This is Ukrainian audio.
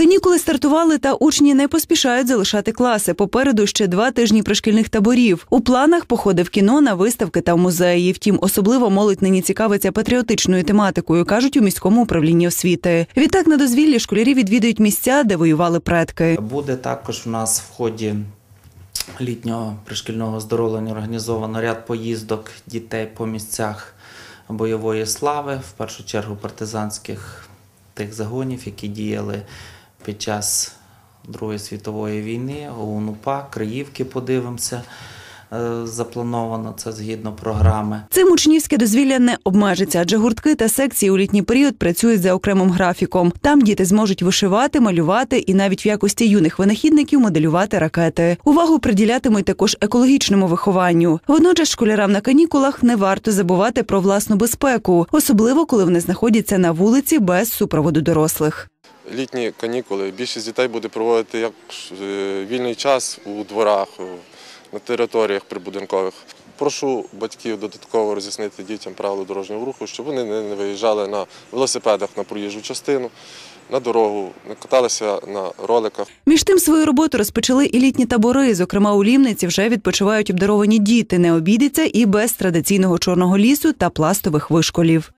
Канікули стартували, та учні не поспішають залишати класи. Попереду ще два тижні пришкільних таборів. У планах походи в кіно на виставки та в музеї. Втім, особливо молодь нині цікавиться патріотичною тематикою, кажуть у міському управлінні освіти. Відтак на дозвіллі школярі відвідують місця, де воювали предки. Буде також у нас в ході літнього пришкільного оздоровлення організовано ряд поїздок дітей по місцях бойової слави, в першу чергу партизанських тих загонів, які діяли під час Другої світової війни, ОУН-УПА, Криївки подивимося. е, Заплановано це згідно програми. Цим учнівське дозвілля не обмежиться, адже гуртки та секції у літній період працюють за окремим графіком. Там діти зможуть вишивати, малювати і навіть в якості юних винахідників моделювати ракети. Увагу приділятимуть також екологічному вихованню. Водночас школярам на канікулах не варто забувати про власну безпеку, особливо коли вони знаходяться на вулиці без супроводу дорослих. Літні канікули. Більшість дітей буде проводити як е, вільний час у дворах, е, на територіях прибудинкових. Прошу батьків додатково роз'яснити дітям правила дорожнього руху, щоб вони не виїжджали на велосипедах на проїжджу частину, на дорогу, не каталися на роликах. Між тим свою роботу розпочали і літні табори. Зокрема, у Лімниці вже відпочивають обдаровані діти. Не обійдеться і без традиційного чорного лісу та пластових вишколів.